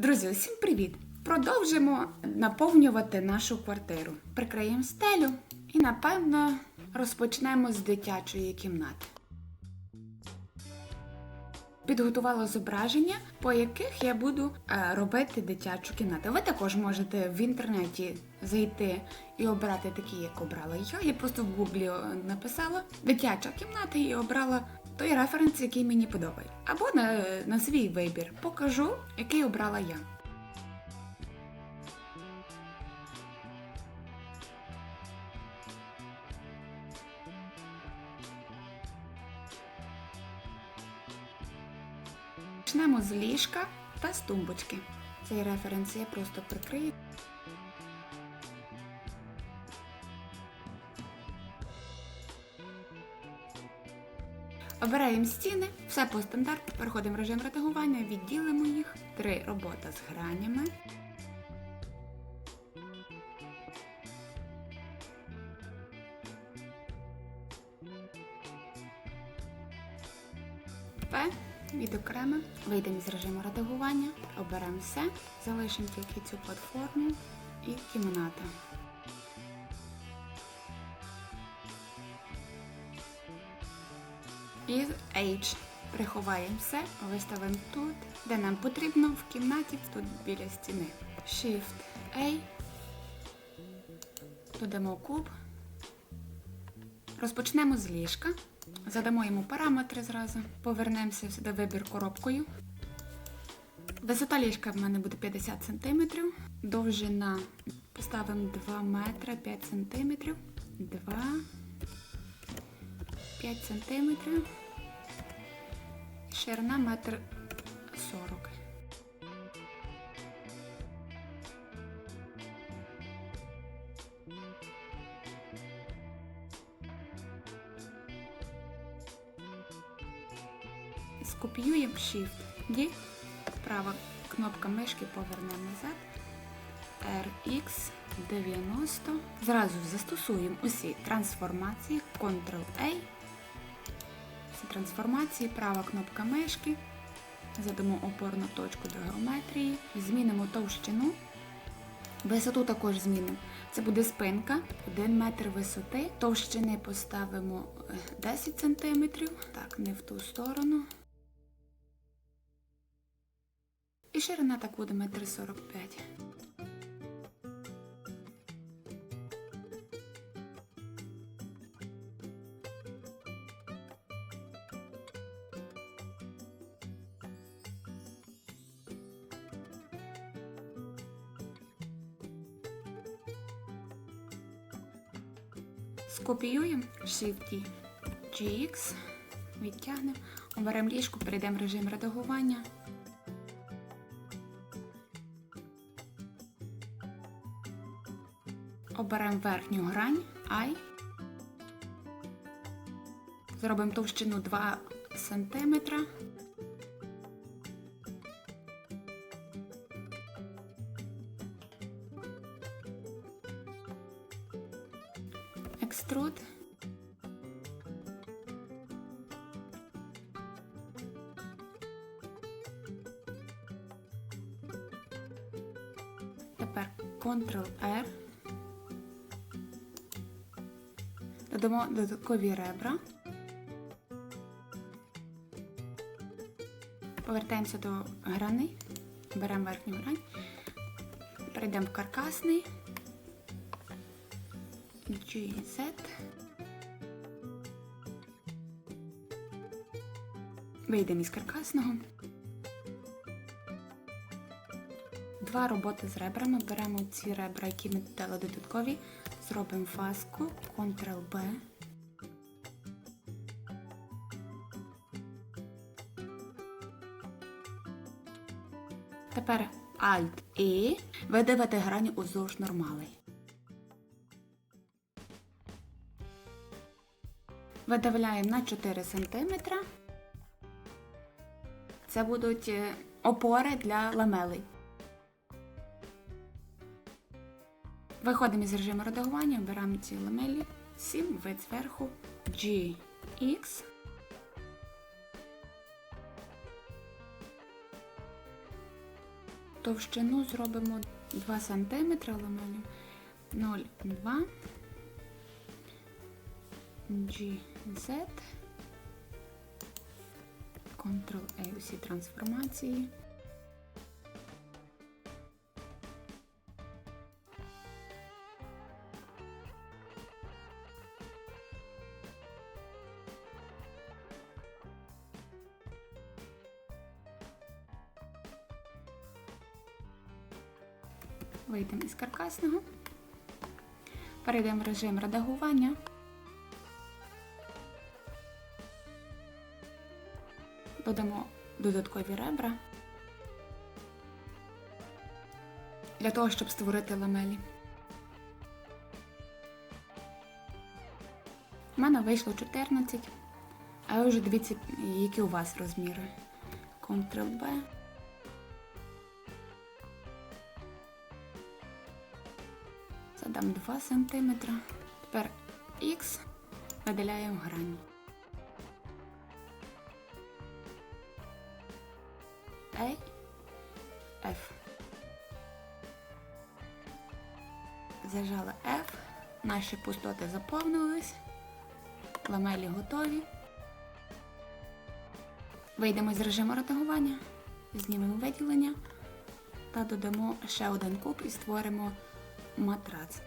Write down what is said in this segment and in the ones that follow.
Друзі, усім привіт! Продовжимо наповнювати нашу квартиру. Прикриємо стелю і, напевно, розпочнемо з дитячої кімнати. Підготувала зображення, по яких я буду е, робити дитячу кімнату. Ви також можете в інтернеті зайти і обрати такі, як обрала я. Я просто в гуглі е, написала дитяча кімната і обрала той референс, який мені подобає. Або на, на свій вибір покажу, який обрала я. Почнемо з ліжка та з тумбочки. Цей референс я просто прикрию. Обираємо стіни, все по стандарту, переходимо в режим редагування, відділимо їх. Три робота з гранями. П. Відокремимо, вийдемо з режиму редагування, оберемо все, залишимо тільки цю платформу і кімната. І H. Приховаємо все, виставимо тут, де нам потрібно, в кімнаті, тут біля стіни. Shift A. Додамо куб. Розпочнемо з ліжка. Задамо йому параметри зразу. Повернемося сюди вибір коробкою. Висота ліжка в мене буде 50 см. Довжина поставимо 2 метри 5 см. 2 5 см. Ширина метр 40. Скопіюємо Shift D. Права кнопка мишки повернемо назад. RX 90. Зразу застосуємо усі трансформації. Ctrl-A. Всі трансформації, права кнопка мишки. Задамо опорну точку до геометрії. Змінимо товщину. Висоту також змінимо. Це буде спинка, 1 метр висоти. Товщини поставимо е, 10 см. Так, не в ту сторону. І ширина так буде метр 45. Скопіюємо Shift GX, відтягнемо, оберемо ліжку, перейдемо в режим редагування. Оберемо верхню грань I. Зробимо товщину 2 см. Тепер Ctrl-R. Додамо додаткові ребра. Повертаємося до грани. Беремо верхню грань. Перейдемо в каркасний. GZ. Вийдемо із каркасного. Два роботи з ребрами. Беремо ці ребра, які ми додали додаткові. Зробимо фаску, Ctrl-B. Тепер Alt-E. Видавити грані уздовж нормалей. Видавляємо на 4 см. Це будуть е, опори для ламелей. Виходимо із режиму редагування, обираємо ці ламелі, 7, вид зверху, GX. товщину зробимо 2 см ламелі 0,2 GZ Ctrl-A усі трансформації. Вийдемо із каркасного. Перейдемо в режим редагування. Додамо додаткові ребра для того, щоб створити ламелі. У мене вийшло 14, а ви вже дивіться, які у вас розміри. Ctrl-B. Задам 2 см. Тепер X виділяємо грані. A, F. Зажали F. Наші пустоти заповнились. Ламелі готові. Вийдемо з режиму редагування, знімемо виділення та додамо ще один куб і створимо матрац.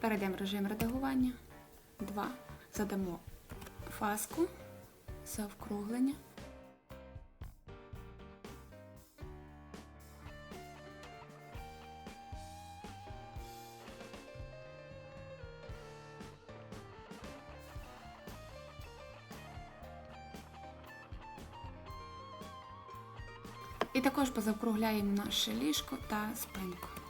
Перейдемо в режим редагування. 2. Задамо фаску завкруглення. І також позавкругляємо наше ліжко та спинку.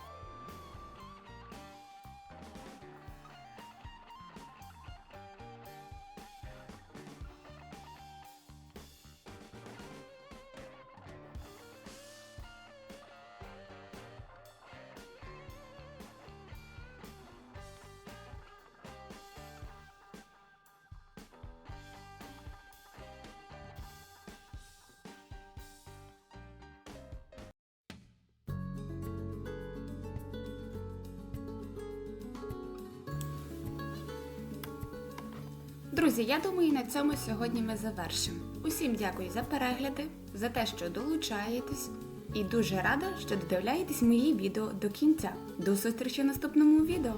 Друзі, я думаю, на цьому сьогодні ми завершимо. Усім дякую за перегляди, за те, що долучаєтесь, і дуже рада, що додивляєтесь мої відео до кінця. До зустрічі в наступному відео.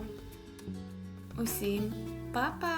Усім па-па!